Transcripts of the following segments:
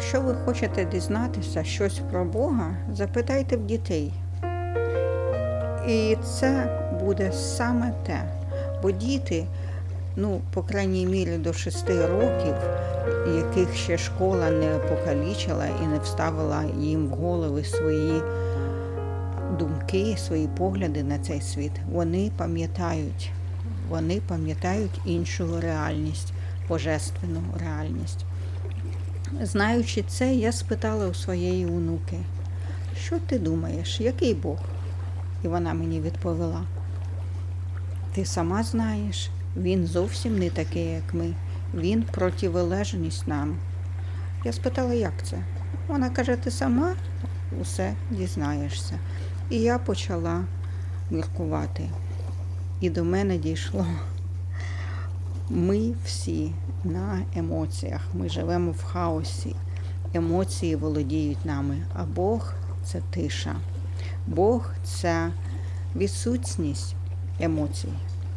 Якщо ви хочете дізнатися щось про Бога, запитайте в дітей. І це буде саме те. Бо діти, ну, по крайній мірі до 6 років, яких ще школа не покалічила і не вставила їм в голови свої думки, свої погляди на цей світ, вони пам'ятають, вони пам'ятають іншу реальність, божественну реальність. Знаючи це, я спитала у своєї онуки, що ти думаєш, який Бог? І вона мені відповіла: Ти сама знаєш, він зовсім не такий, як ми. Він противолежність нам. Я спитала, як це? Вона каже, ти сама усе дізнаєшся. І я почала міркувати. І до мене дійшло. Ми всі на емоціях, ми живемо в хаосі. Емоції володіють нами, а Бог це тиша. Бог це відсутність емоцій.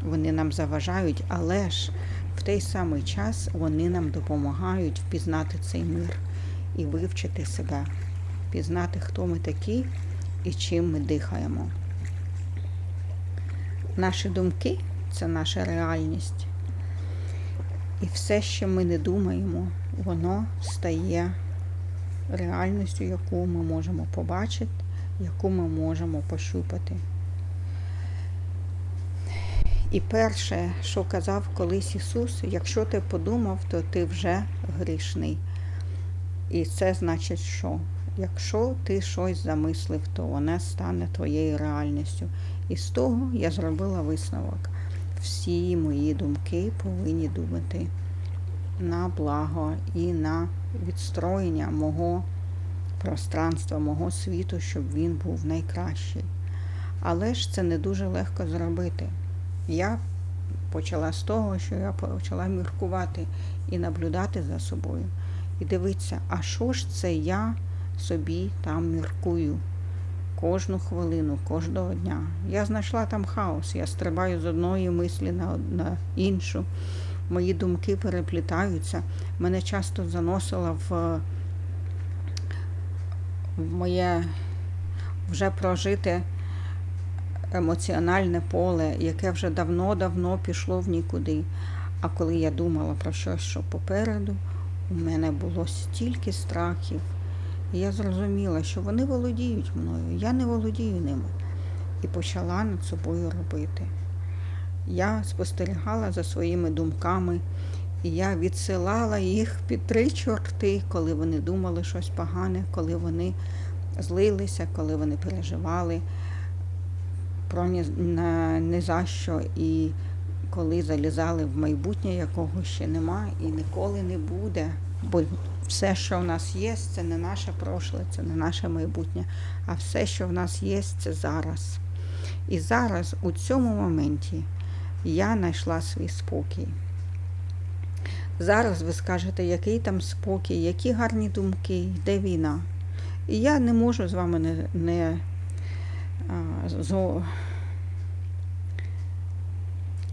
Вони нам заважають, але ж в той самий час вони нам допомагають впізнати цей мир і вивчити себе, пізнати, хто ми такі і чим ми дихаємо. Наші думки це наша реальність. І все, що ми не думаємо, воно стає реальністю, яку ми можемо побачити, яку ми можемо пощупати. І перше, що казав колись Ісус, якщо ти подумав, то ти вже грішний. І це значить, що якщо ти щось замислив, то воно стане твоєю реальністю. І з того я зробила висновок. Всі мої думки повинні думати на благо і на відстроєння мого пространства, мого світу, щоб він був найкращий. Але ж це не дуже легко зробити. Я почала з того, що я почала міркувати і наблюдати за собою. І дивитися, а що ж це я собі там міркую кожну хвилину, кожного дня. Я знайшла там хаос, я стрибаю з одної мислі на, на іншу. Мої думки переплітаються. Мене часто заносило в, в моє вже прожите емоціональне поле, яке вже давно-давно пішло в нікуди. А коли я думала про щось, що попереду, у мене було стільки страхів. Я зрозуміла, що вони володіють мною, я не володію ними. І почала над собою робити. Я спостерігала за своїми думками, і я відсилала їх під три чорти, коли вони думали щось погане, коли вони злилися, коли вони переживали про ні, на, ні за що, і коли залізали в майбутнє, якого ще нема і ніколи не буде. Бо все, що в нас є, це не наше прошле, це не наше майбутнє, а все, що в нас є, це зараз. І зараз, у цьому моменті, я знайшла свій спокій. Зараз ви скажете, який там спокій, які гарні думки, йде війна. І я не можу з вами не, не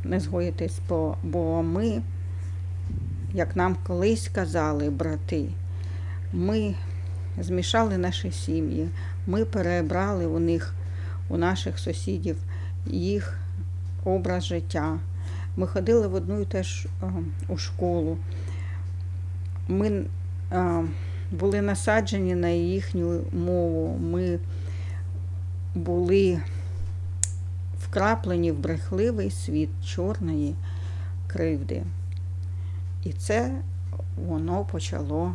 не згоїтись, бо ми, як нам колись казали брати, ми змішали наші сім'ї, ми перебрали у них, у наших сусідів, їх образ життя. Ми ходили в одну і теж у школу. Ми а, були насаджені на їхню мову. Ми були вкраплені в брехливий світ чорної кривди. І це воно почало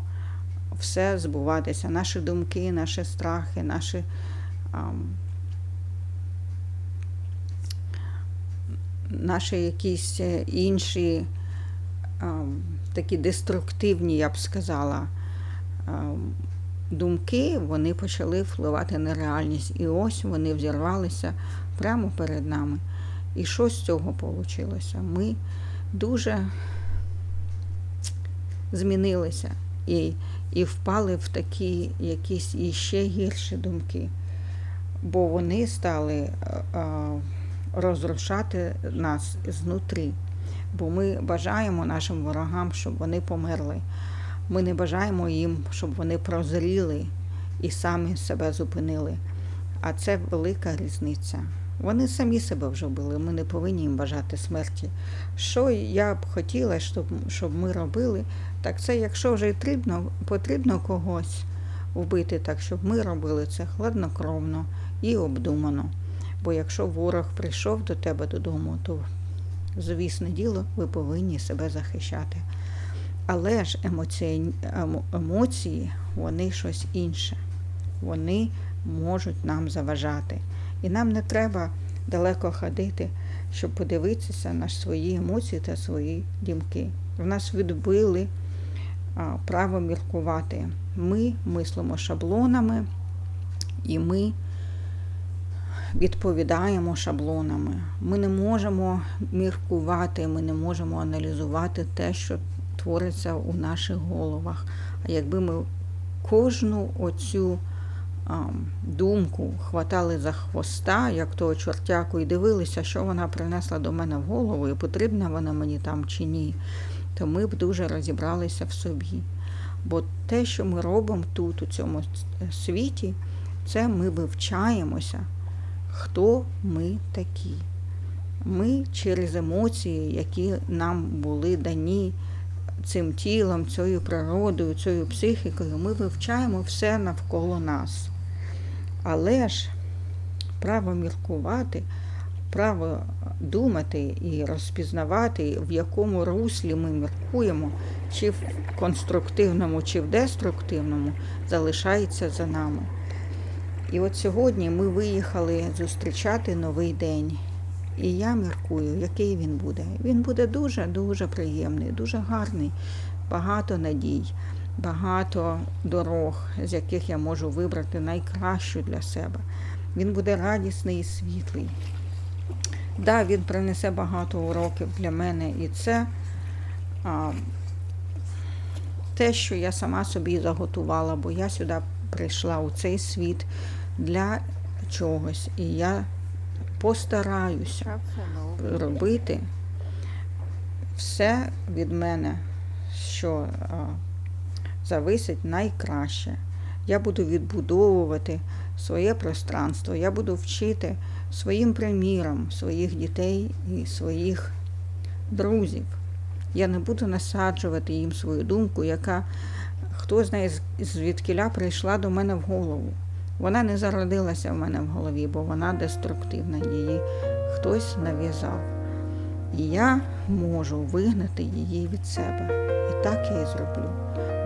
все збуватися. Наші думки, наші страхи, наші наші якісь інші а, такі деструктивні, я б сказала, а, думки, вони почали впливати на реальність. І ось вони взірвалися прямо перед нами. І що з цього вийшло? Ми дуже змінилися і і впали в такі якісь іще гірші думки, бо вони стали розрушати нас знутрі. Бо ми бажаємо нашим ворогам, щоб вони померли. Ми не бажаємо їм, щоб вони прозріли і самі себе зупинили. А це велика різниця. Вони самі себе вже вбили, ми не повинні їм бажати смерті. Що я б хотіла, щоб, щоб ми робили, так це якщо вже потрібно, потрібно когось вбити, так щоб ми робили це хладнокровно і обдумано. Бо якщо ворог прийшов до тебе додому, то звісне діло, ви повинні себе захищати. Але ж емоції, емоції вони щось інше. Вони можуть нам заважати. І нам не треба далеко ходити, щоб подивитися на свої емоції та свої думки. В нас відбили право міркувати. Ми мислимо шаблонами і ми відповідаємо шаблонами. Ми не можемо міркувати, ми не можемо аналізувати те, що твориться у наших головах. А якби ми кожну оцю думку хватали за хвоста, як того чортяку, і дивилися, що вона принесла до мене в голову, і потрібна вона мені там чи ні, то ми б дуже розібралися в собі. Бо те, що ми робимо тут, у цьому світі, це ми вивчаємося, хто ми такі. Ми через емоції, які нам були дані цим тілом, цією природою, цією психікою, ми вивчаємо все навколо нас. Але ж право міркувати, право думати і розпізнавати, в якому руслі ми міркуємо, чи в конструктивному, чи в деструктивному, залишається за нами. І от сьогодні ми виїхали зустрічати новий день. І я міркую, який він буде. Він буде дуже-дуже приємний, дуже гарний, багато надій, багато дорог, з яких я можу вибрати найкращу для себе. Він буде радісний і світлий. Да, він принесе багато уроків для мене, і це а, те, що я сама собі заготувала, бо я сюди прийшла у цей світ для чогось. І я постараюся робити все від мене, що а, зависить найкраще. Я буду відбудовувати своє пространство, я буду вчити своїм приміром своїх дітей і своїх друзів. Я не буду насаджувати їм свою думку, яка хто знає звідкіля прийшла до мене в голову. Вона не зародилася в мене в голові, бо вона деструктивна, її хтось нав'язав. І я можу вигнати її від себе. І так я і зроблю.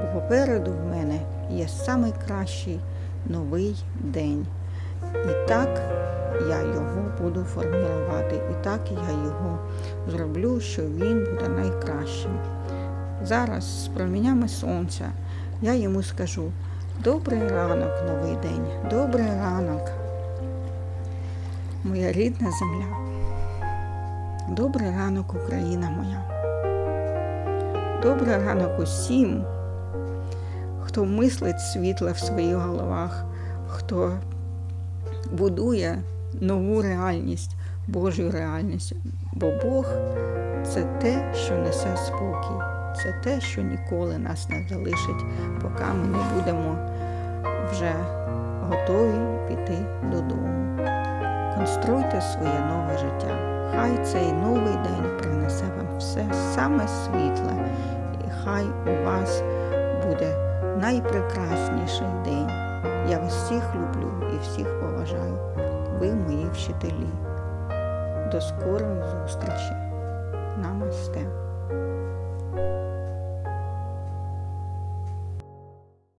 Бо попереду в мене є найкращий новий день. І так я його буду формувати. І так я його зроблю, що він буде найкращим. Зараз з промінями сонця я йому скажу. Добрий ранок, новий день, добрий ранок, моя рідна земля. Добрий ранок, Україна моя. Добрий ранок усім, хто мислить світле в своїх головах, хто будує нову реальність, Божу реальність. Бо Бог це те, що несе спокій. Це те, що ніколи нас не залишить, поки ми не будемо вже готові піти додому. Конструйте своє нове життя. Хай цей новий день принесе вам все саме світле, і хай у вас буде найпрекрасніший день. Я вас всіх люблю і всіх поважаю. Ви мої вчителі. До скорої зустрічі. Намасте.